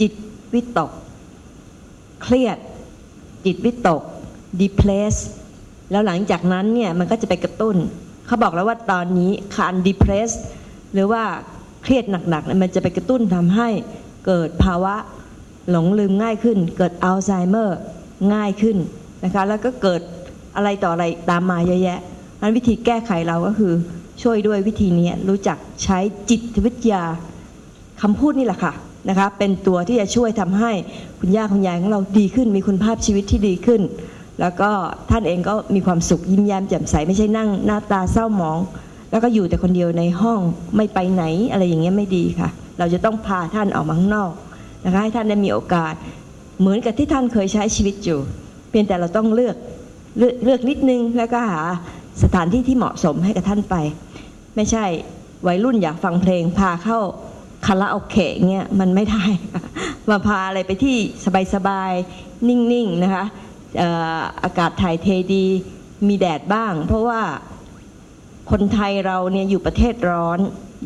จิตวิตก เครียด จิตวิตก depress แล้วหลังจากนั้นเนี่ยมันก็จะไปกระตุ้น เขาบอกแล้วว่าตอนนี้คาร depress หรือว่าเครียดหนักๆมันจะไปกระตุ้นทำให้เกิดภาวะหลงลืมง่ายขึ้น เกิดอัลไซเมอร์ง่ายขึ้นนะคะแล้วก็เกิดอะไรต่ออะไรตามมาเยอะแยะนั้นวิธีแก้ไขเราก็คือช่วยด้วยวิธีนี้รู้จักใช้จิตวิทยาคำพูดนี่แหละค่ะ นะคะเป็นตัวที่จะช่วยทำให้คุณย่าคุณยายของเราดีขึ้น มีคุณภาพชีวิตที่ดีขึ้น แล้วก็ท่านเองก็มีความสุขยิ้มแย้มแจ่มใสไม่ใช่นั่งหน้าตาเศร้าหมอง แล้วก็อยู่แต่คนเดียวในห้องไม่ไปไหนอะไรอย่างเงี้ยไม่ดีค่ะ เราจะต้องพาท่านออกมาข้างนอกนะคะให้ท่านได้มีโอกาส เหมือนกับที่ท่านเคยใช้ชีวิตอยู่ เพียงแต่เราต้องเลือกเลือกเลือกนิดนึงแล้วก็หาสถานที่ที่เหมาะสมให้กับท่านไป ไม่ใช่วัยรุ่นอยากฟังเพลงพาเข้า คาราโอเกะเงี้ยมันไม่ได้ มาพาอะไรไปที่สบายๆ นิ่งๆ นะคะอ่ออากาศถ่ายเทดีมีแดดบ้าง เพราะว่าคนไทยเราเนี่ยอยู่ประเทศร้อน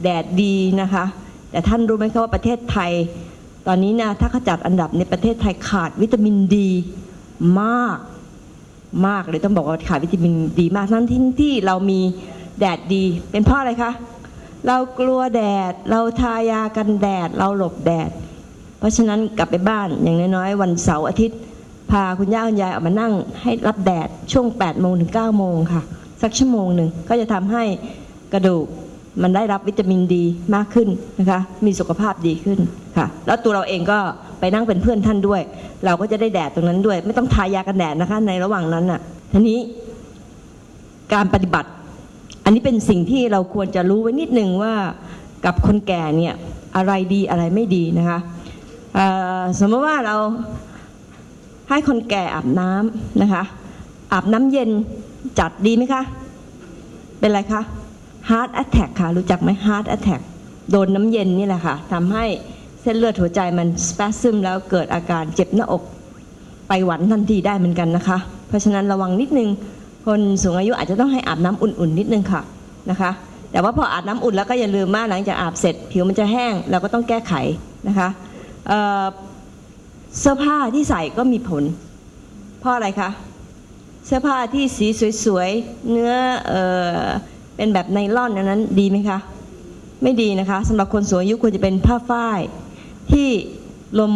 แดดดีนะคะ แต่ท่านรู้ไหมคะว่าประเทศไทย ตอนนี้นะถ้าเขาจัดอันดับในประเทศไทยขาดวิตามินดีมากมากเลยต้องบอกว่าขาดวิตามินดีมากทั้งที่ที่เรามีแดดดี เป็นเพราะอะไรคะ เรากลัวแดด เราทายากันแดด เราหลบแดด เพราะฉะนั้นกลับไปบ้านอย่างน้อยๆ วันเสาร์อาทิตย์ พาคุณย่าคุณยายออกมานั่ง ให้รับแดดช่วง8โมงถึง9โมงค่ะ สักชั่วโมงหนึ่งก็จะทำให้กระดูกมันได้รับวิตามินดีมากขึ้นนะคะ มีสุขภาพดีขึ้นค่ะ แล้วตัวเราเองก็ไปนั่งเป็นเพื่อนท่านด้วย เราก็จะได้แดดตรงนั้นด้วย ไม่ต้องทายากันแดดนะคะ ในระหว่างนั้นน่ะทีนี้การปฏิบัติ อันนี้เป็นสิ่งที่เราควรจะรู้ไว้นิดนึงว่ากับคนแก่เนี่ยอะไรดีอะไรไม่ดีนะคะสมมติว่าเราให้คนแก่อาบน้ำนะคะ อาบน้ำเย็นจัดดีไหมคะ เป็นไรคะ heart attack ค่ะ รู้จักไหม heart attack โดนน้ำเย็นนี่แหละค่ะทำให้เส้นเลือดหัวใจมัน spasm แล้วเกิดอาการเจ็บหน้าอก ไปหวันทันทีได้เหมือนกันนะคะ เพราะฉะนั้นระวังนิดนึง คนสูงอายุอาจจะต้องให้อาบน้ำอุ่นๆนิดนึงค่ะนะคะ แต่ว่าพออาบน้ำอุ่นแล้วก็อย่าลืมว่าหลังจากอาบเสร็จ ผิวมันจะแห้งเราก็ต้องแก้ไขนะคะเเสื้อผ้าที่ใส่ก็มีผล เพราะอะไรคะเสื้อผ้าที่สีสวยๆ เนื้อเออเป็นแบบไนล่อนอันนั้นดีไหมคะไม่ดีนะคะสำหรับคนสูงอายุควรจะเป็นผ้าฝ้าย ที่ลม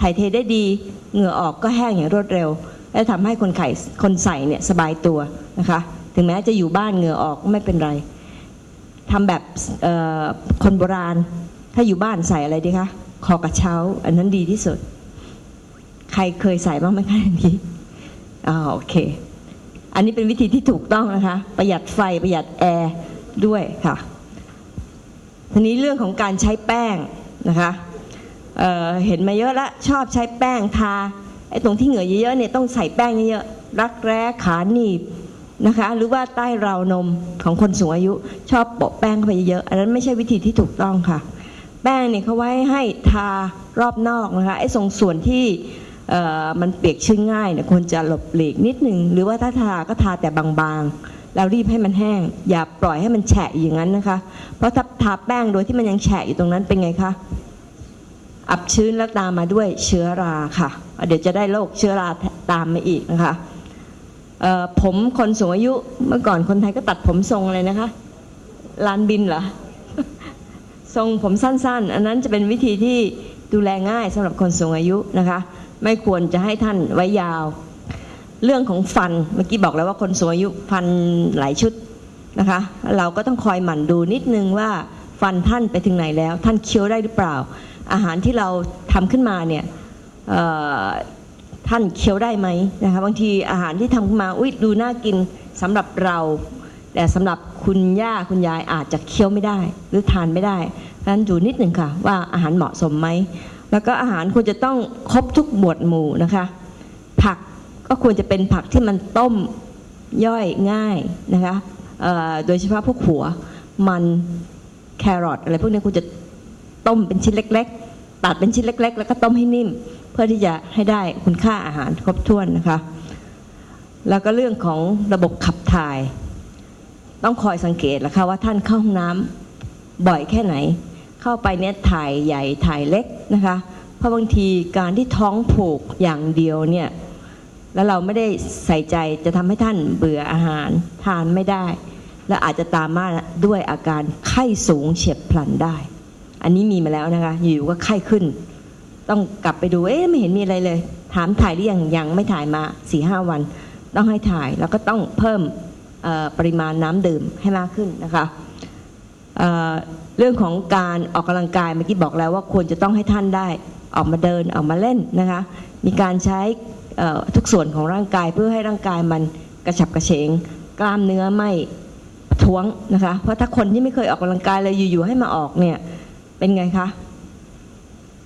ถ่ายเทได้ดี เหงื่อออกก็แห้งอย่างรวดเร็ว และทำให้คนไข่คนใส่เนี่ยสบายตัวนะคะ ถึงแม้จะอยู่บ้านเหงื่อออกก็ไม่เป็นไรทำแบบคนโบราณ ถ้าอยู่บ้านใส่อะไรดีคะคอกระเช้า อันนั้นดีที่สุด ใครเคยใส่บ้างไหมคะอันนี้อ่าโอเค อันนี้เป็นวิธีที่ถูกต้องนะคะ ประหยัดไฟประหยัดแอร์ด้วยค่ะทีนี้เรื่องของการใช้แป้งนะคะเเห็นมาเยอะแล้วชอบใช้แป้งทา ไอ้ตรงที่เหงื่อเยอะๆเนี่ยต้องใส่แป้งเยอะๆรักแร้ขาหนีบนะคะ หรือว่าใต้ราวนมของคนสูงอายุ ชอบโปะแป้งเข้าไปเยอะๆอันนั้นไม่ใช่วิธีที่ถูกต้องค่ะ แป้งเนี่ยเขาไว้ให้ทารอบนอกนะคะไอ้ตรงส่วนที่เอ่อมันเปียกชื้นง่ายเนี่ยควรจะหลบหลีกนิดหนึ่งหรือว่าถ้าทาก็ทาแต่บางๆแล้วรีบให้มันแห้ง อย่าปล่อยให้มันแฉะอย่างนั้นนะคะ เพราะถ้าทาแป้งโดยที่มันยังแฉะอยู่ตรงนั้นเป็นไงคะ อับชื้นแล้วตามมาด้วยเชื้อราค่ะ เดี๋ยวจะได้โรคเชื้อราตามมาอีกนะคะผมคนสูงอายุเมื่อก่อนคนไทยก็ตัดผมทรงอะไรนะคะลานบินเหรอทรงผมสั้น ๆ อันนั้นจะเป็นวิธีที่ดูแลง่ายสำหรับคนสูงอายุนะคะ ไม่ควรจะให้ท่านไว้ยาว เรื่องของฟันเมื่อกี้บอกแล้วว่าคนสูงอายุฟันหลายชุดนะคะ เราก็ต้องคอยหมั่นดูนิดนึงว่าฟันท่านไปถึงไหนแล้ว ท่านเคี้ยวได้หรือเปล่า อาหารที่เราทำขึ้นมาเนี่ยท่านเคี้ยวได้ไหมนะคะบางทีอาหารที่ทำขึ้นมาอุ้ยดูน่ากินสำหรับเรา แต่สำหรับคุณย่าคุณยายอาจจะเคี้ยวไม่ได้ หรือทานไม่ได้ดังนั้นดูนิดหนึ่งค่ะ ว่าอาหารเหมาะสมไหมแล้วก็อาหารควรจะต้องครบทุกหมวดหมู่นะคะ ผักก็ควรจะเป็นผักที่มันต้มย่อยง่ายนะคะโดยเฉพาะพวกหัวมันแครอทอะไรพวกนี้ควรจะ ต้มเป็นชิ้นเล็ก ๆ ตัดเป็นชิ้นเล็ก ๆ แล้วก็ต้มให้นิ่ม เพื่อที่จะให้ได้คุณค่าอาหารครบถ้วนนะคะ แล้วก็เรื่องของระบบขับถ่าย ต้องคอยสังเกตแหละค่ะว่าท่านเข้าห้องน้ำบ่อยแค่ไหน เข้าไปเนี่ยถ่ายใหญ่ถ่ายเล็กนะคะ เพราะบางทีการที่ท้องผูกอย่างเดียวเนี่ยแล้วเราไม่ได้ใส่ใจจะทำให้ท่านเบื่ออาหารทานไม่ได้ และอาจจะตามมาด้วยอาการไข้สูงเฉียบพลันได้ อันนี้มีมาแล้วนะคะ อยู่ๆก็ไข้ขึ้น ต้องกลับไปดู เอ๊ะไม่เห็นมีอะไรเลย ถามถ่ายหรือยังยังไม่ถ่ายมาสี่ห้าวัน ต้องให้ถ่ายแล้วก็ต้องเพิ่มปริมาณน้ำดื่มให้มากขึ้นนะคะเเรื่องของการออกกำลังกายเมื่อกี้บอกแล้วว่าควรจะต้องให้ท่านได้ออกมาเดินออกมาเล่นนะคะ มีการใช้ทุกส่วนของร่างกายเพื่อให้ร่างกายมันกระฉับกระเฉง กล้ามเนื้อไม่ท้วงนะคะ เพราะถ้าคนที่ไม่เคยออกกำลังกายเลยอยู่ๆให้มาออกเนี่ย เป็นไงคะ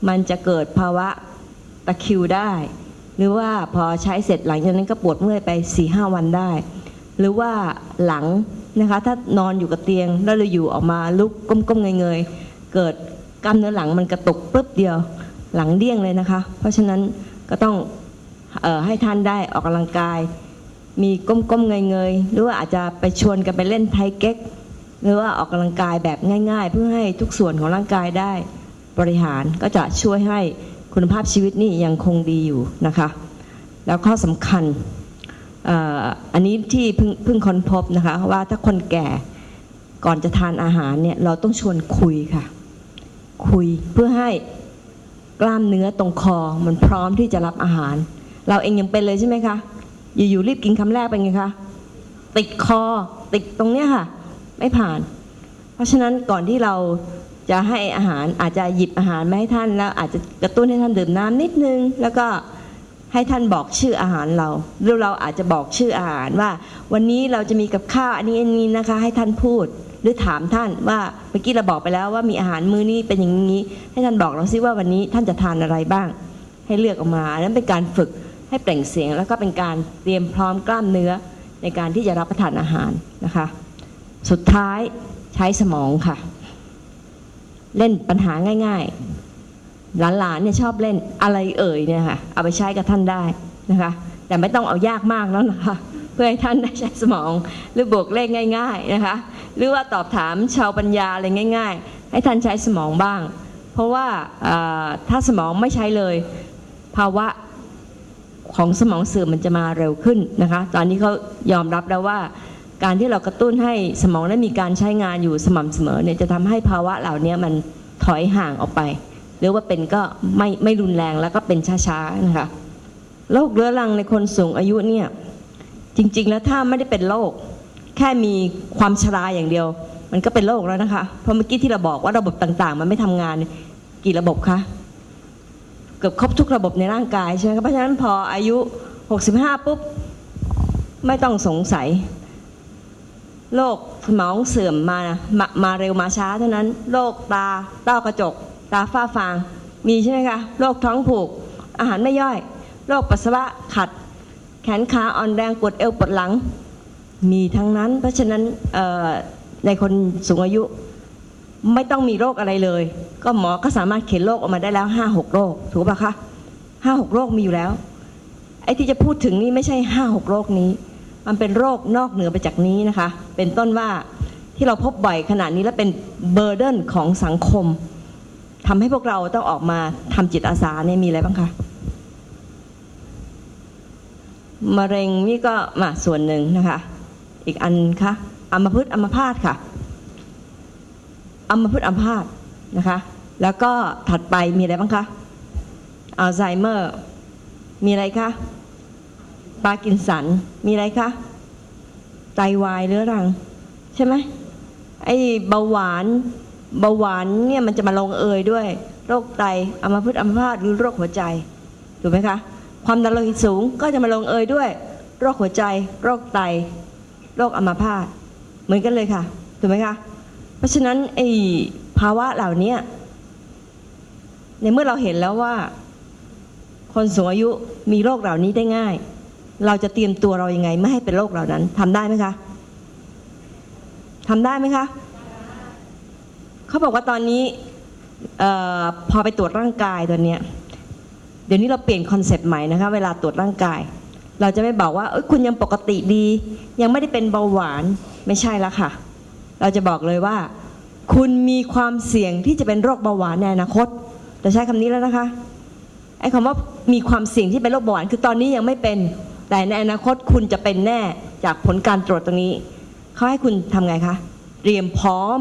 มันจะเกิดภาวะตะคิวได้ หรือว่าพอใช้เสร็จหลังจากนั้นก็ปวดเมื่อยไป4ี่ห้าวันได้ หรือว่าหลังนะคะ ถ้านอนอยู่กับเตียงแล้วเราอยู่ออกมาลุกก้มๆเงยๆเกิดกล้ามเนื้อหลังมันกระตุกปึ๊บเดียวหลังเดี้ยงเลยนะคะ เพราะฉะนั้นก็ต้องออให้ท่านได้ออกกำลังกาย มีก้มๆเงยๆหรือว่าอาจจะไปชวนกันไปเล่นไทเก๊ก หรือว่าออกกำลังกายแบบง่าย ๆ เพื่อให้ทุกส่วนของร่างกายได้บริหารก็จะช่วยให้คุณภาพชีวิตนี่ยังคงดีอยู่นะคะ แล้วข้อสำคัญอันนี้ที่เพิ่งเพิ่งค้นพบนะคะว่าถ้าคนแก่ก่อนจะทานอาหารเนี่ยเราต้องชวนคุยค่ะ คุยเพื่อให้กล้ามเนื้อตรงคอมันพร้อมที่จะรับอาหาร เราเองยังเป็นเลยใช่ไหมคะ อยู่ๆรีบกินคำแรกเป็นไงคะ ติดคอติดตรงเนี้ยค่ะ ไม่ผ่าน เพราะฉะนั้นก่อนที่เราจะให้อาหารอาจจะหยิบอาหารมาให้ท่านแล้วอาจจะกระตุ้นให้ท่านดื่มน้ำนิดนึง แล้วก็ให้ท่านบอกชื่ออาหารเรา หรือเราอาจจะบอกชื่ออาหารว่า วันนี้เราจะมีกับข้าวอันนี้อันนี้นะคะ ให้ท่านพูดหรือถามท่านว่าเมื่อกี้เราบอกไปแล้วว่ามีอาหารมื้อนี้เป็นอย่างนี้ ให้ท่านบอกเราซิว่าวันนี้ท่านจะทานอะไรบ้าง ให้เลือกออกมานั้นเป็นการฝึกให้เปล่งเสียง แล้วก็เป็นการเตรียมพร้อมกล้ามเนื้อในการที่จะรับประทานอาหารนะคะ สุดท้ายใช้สมองค่ะ เล่นปัญหาง่าย ๆ หลานๆเนี่ยชอบเล่นอะไรเอ่ยเนี่ยค่ะ เอาไปใช้กับท่านได้นะคะ แต่ไม่ต้องเอายากมากแล้วนะคะ เพื่อให้ท่านได้ใช้สมองหรือบวกเลขง่าย ๆนะคะ หรือว่าตอบถามชาวปัญญาอะไรง่าย ๆ ให้ท่านใช้สมองบ้าง เพราะว่าถ้าสมองไม่ใช้เลย ภาวะของสมองเสื่อมมันจะมาเร็วขึ้นนะคะ ตอนนี้เขายอมรับแล้วว่า การที่เรากระตุ้นให้สมองได้มีการใช้งานอยู่สม่ำเสมอเนี่ยจะทำให้ภาวะเหล่านี้มันถอยห่างออกไป หรือว่าเป็นก็ไม่ไม่รุนแรงแล้วก็เป็นช้าๆนะคะโรคเรื้อรังในคนสูงอายุเนี่ยจริง ๆ แล้วถ้าไม่ได้เป็นโรคแค่มีความชราอย่างเดียว มันก็เป็นโรคแล้วนะคะ เพราะเมื่อกี้ที่เราบอกว่าระบบต่างๆ มันไม่ทำงานกี่ระบบคะเกือบครบทุกระบบในร่างกายใช่ไหมคะเพราะฉะนั้นพออายุ 65 ปุ๊บ ไม่ต้องสงสัย โรคสมองเสื่อมมามามาเร็วมาช้าเท่านั้นโรคตาต้อกระจก ตาฝ้าฟาง มีใช่ไหมคะโรคท้องผูก อาหารไม่ย่อยโรคปัสสาวะขัด แขนขาอ่อนแรงปวดเอวปวดหลัง มีทั้งนั้น เพราะฉะนั้นในคนสูงอายุไม่ต้องมีโรคอะไรเลย ก็หมอก็สามารถเข็นโรคออกมาได้แล้วห้าหกโรคถูกปะคะห้าหกโรคมีอยู่แล้ว ไอ้ที่จะพูดถึงนี่ไม่ใช่ห้าหกโรคนี้ มันเป็นโรคนอกเหนือไปจากนี้นะคะ เป็นต้นว่าที่เราพบบ่อยขนาดนี้และเป็นเบอร์เดนของสังคมทำให้พวกเราต้องออกมาทำจิตอาสาเนี่ยมีอะไรบ้างคะมะเร็งนี่ก็มาส่วนหนึ่งนะคะ อีกอันคะอัมพฤกษ์อัมพาตค่ะอัมพฤกษ์อัมพาตนะคะ แล้วก็ถัดไปมีอะไรบ้างคะอัลไซเมอร์ มีอะไรคะ ปาร์กินสัน มีอะไรคะ ไตวายเรื้อรัง ใช่ไหมไอ้เบาหวานเบาหวานเนี่ยมันจะมาลงเอยด้วย โรคไตอัมพฤกษ์อัมพาตหรือโรคหัวใจถูกไหมคะความดันโลหิตสูงก็จะมาลงเอยด้วย โรคหัวใจ โรคไต โรคอัมพาตเหมือนกันเลยค่ะถูกไหมคะเพราะฉะนั้นไอ้ภาวะเหล่านี้ในเมื่อเราเห็นแล้วว่า คนสูงอายุมีโรคเหล่านี้ได้ง่าย เราจะเตรียมตัวเรายังไง ไม่ให้เป็นโรคเหล่านั้นทำได้ไหมคะทำได้ไหมคะ เขาบอกว่าตอนนี้ออพอไปตรวจร่างกายตัวเนี้ยเดี๋ยวนี้เราเปลี่ยนคอนเซปต์ใหม่นะคะ เวลาตรวจร่างกาย เราจะไม่บอกว่าคุณยังปกติดี ยังไม่ได้เป็นเบาหวานไม่ใช่ล้วค่ะ เราจะบอกเลยว่า คุณมีความเสี่ยงที่จะเป็นโรคเบาหวานในอนาคตจะใช้คำนี้แล้วนะคะไอ้คำว่ามีความเสี่ยงที่เป็นโรคเบาหวานคือตอนนี้ยังไม่เป็น แต่ในอนาคตคุณจะเป็นแน่จากผลการตรวจตรงนี้ เขาให้คุณทำไงคะ เตรียมพร้อม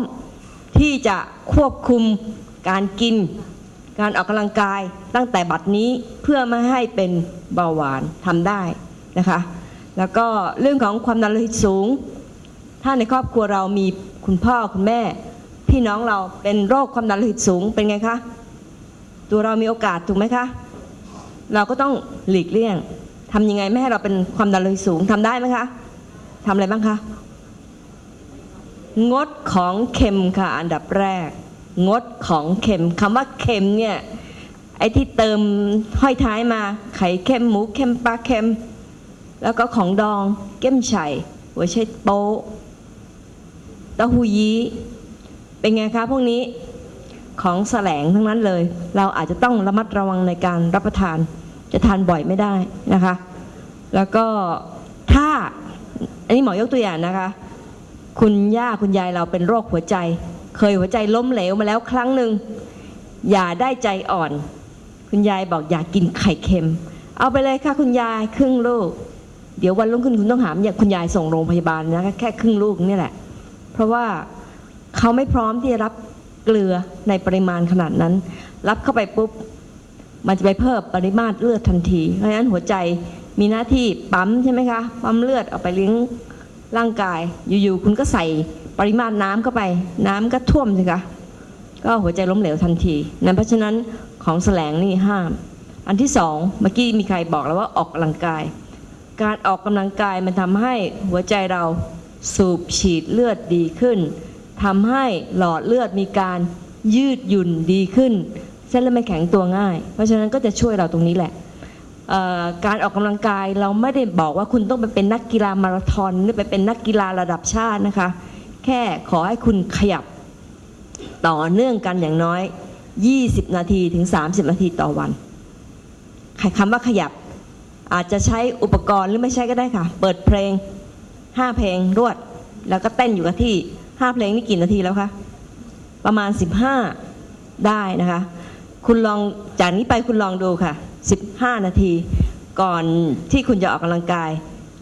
ที่จะควบคุมการกิน การออกกำลังกายตั้งแต่บัดนี้เพื่อไม่ให้เป็นเบาหวานทำได้นะคะ แล้วก็เรื่องของความดันโลหิตสูง ถ้าในครอบครัวเรามีคุณพ่อคุณแม่ พี่น้องเราเป็นโรคความดันโลหิตสูงเป็นไงคะ ตัวเรามีโอกาสถูกไหมคะ เราก็ต้องหลีกเลี่ยง ทำยังไงไม่ให้เราเป็นความดันโลหิตสูงทำได้ไหมคะทำอะไรบ้างคะงดของเค็มค่ะ อันดับแรก งดของเค็มคำว่าเค็มเนี่ยไอ้ที่เติมห้อยท้ายมา ไข่เค็มหมูเค็มปลาเค็ม แล้วก็ของดองเก้มไฉ่หัวไชโป๊ะเต้าหู้ยี้เป็นไงคะพวกนี้ของแสลงทั้งนั้นเลย เราอาจจะต้องระมัดระวังในการรับประทาน จะทานบ่อยไม่ได้นะคะ แล้วก็ถ้าอันนี้หมอยกตัวอย่างนะคะ คุณย่าคุณยายเราเป็นโรคหัวใจ เคยหัวใจล้มเหลวมาแล้วครั้งหนึ่งอย่าได้ใจอ่อน คุณยายบอกอยากกินไข่เค็ม เอาไปเลยค่ะคุณยายครึ่งลูก เดี๋ยววันรุ่งขึ้นคุณต้องหามเนี่ยคุณยายส่งโรงพยาบาลนะแค่ครึ่งลูกนี่แหละ เพราะว่าเขาไม่พร้อมที่จะรับเกลือในปริมาณขนาดนั้น รับเข้าไปปุ๊บ มันจะไปเพิ่มปริมาตรเลือดทันที เพราะฉะนั้นหัวใจมีหน้าที่ปั๊มใช่ไหมคะปั๊มเลือดเอาไปเลี้ยงร่างกาย อยู่ๆคุณก็ใส่ปริมาณน้ำเข้าไป น้ำก็ท่วมสิคะก็หัวใจล้มเหลวทันทีนั่นเพราะฉะนั้นของแสลงนี่ห้าม อันที่สองเมื่อกี้มีใครบอกแล้วว่าออกกำลังกาย การออกกำลังกายมันทำให้หัวใจเราสูบฉีดเลือดดีขึ้นทำให้หลอดเลือดมีการยืดหยุ่นดีขึ้น ส้นเลือดไม่แข็งตัวง่าย เพราะฉะนั้นก็จะช่วยเราตรงนี้แหละการออกกำลังกายเราไม่ได้บอกว่าคุณต้องไปเป็นนักกีฬามาราธอนหรือไปเป็นนักกีฬาระดับชาตินะคะ แค่ขอให้คุณขยับต่อเนื่องกันอย่างน้อย 20 นาทีถึง 30 นาทีต่อวันคำว่าขยับอาจจะใช้อุปกรณ์หรือไม่ใช้ก็ได้ค่ะ เปิดเพลง 5 เพลงรวด แล้วก็เต้นอยู่กับที่ 5 เพลงนี่กี่นาทีแล้วคะ ประมาณ 15 ได้นะคะ คุณลองจากนี้ไปคุณลองดูค่ะ 15 นาที ก่อนที่คุณจะออกกำลังกาย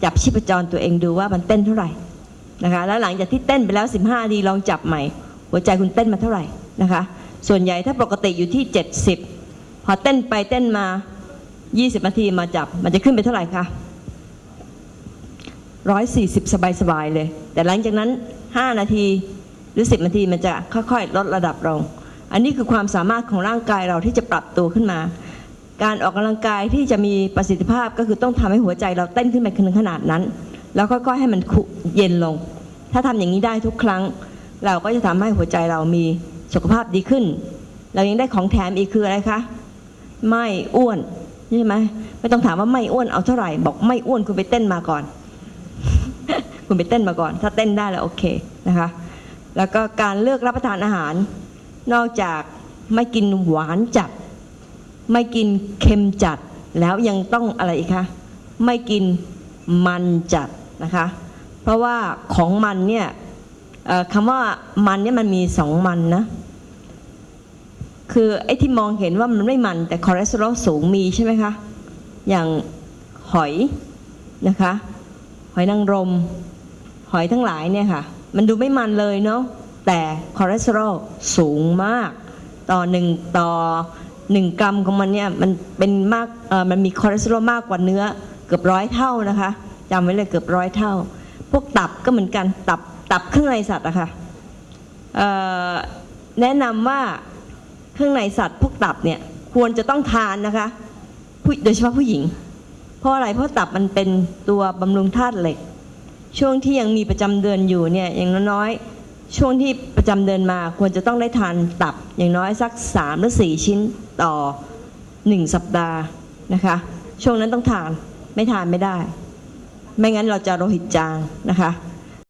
จับชีพจรตัวเองดูว่ามันเต้นเท่าไหร่นะคะ แล้วหลังจากที่เต้นไปแล้ว 15 นาทีลองจับใหม่ หัวใจคุณเต้นมาเท่าไหร่นะคะ ส่วนใหญ่ถ้าปกติอยู่ที่ 70 พอเต้นไปเต้นมา 20 นาทีมาจับ มันจะขึ้นไปเท่าไหร่คะ140 สบายๆเลย แต่หลังจากนั้น 5 นาทีหรือ 10 นาทีมันจะค่อยๆ ลดระดับลง อันนี้คือความสามารถของร่างกายเราที่จะปรับตัวขึ้นมา การออกกำลังกายที่จะมีประสิทธิภาพก็คือต้องทำให้หัวใจเราเต้นขึ้นไปขนาดนั้น แล้วค่อยๆให้มันเย็นลง ถ้าทำอย่างนี้ได้ทุกครั้ง เราก็จะทำให้หัวใจเรามีสุขภาพดีขึ้น เรายังได้ของแถมอีกคืออะไรคะไม่อ้วนใช่ไหมไม่ต้องถามว่าไม่อ้วนเอาเท่าไหร่ บอกไม่อ้วนคุณไปเต้นมาก่อน คุณไปเต้นมาก่อน ถ้าเต้นได้แล้วโอเคนะคะ แล้วก็การเลือกรับประทานอาหาร นอกจากไม่กินหวานจัด ไม่กินเค็มจัดแล้วยังต้องอะไรอีกคะไม่กินมันจัดนะคะ เพราะว่าของมันเนี่ยคำว่ามันเนี่ยมันมีสองมันนะคือไอ้ที่มองเห็นว่ามันไม่มันแต่คอเลสเตอรอลสูงมีใช่ไหมคะ อย่างหอยนะคะ หอยนางรม หอยทั้งหลายเนี่ยค่ะ มันดูไม่มันเลยเนาะ แต่คอเลสเตอรอลสูงมาก ต่อหนึ่งต่อหนึ่งกรัมของมันเนี่ยมันเป็นมากมันมีคอเลสเตอรอลมากกว่าเนื้อเกือบร้อยเท่านะคะจำไว้เลยเกือบร้อยเท่า พวกตับก็เหมือนกันตับตับเครื่องในสัตว์อะค่ะเอ่อแนะนำว่าเครื่องในสัตว์พวกตับเนี่ยควรจะต้องทานนะคะโดยเฉพาะผู้หญิง เพราะอะไรเพราะตับมันเป็นตัวบำรุงธาตุเหล็ก ช่วงที่ยังมีประจำเดือนอยู่เนี่ยอย่างน้อยๆ ช่วงที่ประจำเดือนมาควรจะต้องได้ทานตับอย่างน้อยสัก 3 หรือ 4 ชิ้นต่อ 1 สัปดาห์นะคะ ช่วงนั้นต้องทานไม่ทานไม่ได้ ไม่งั้นเราจะโลหิตจางนะคะ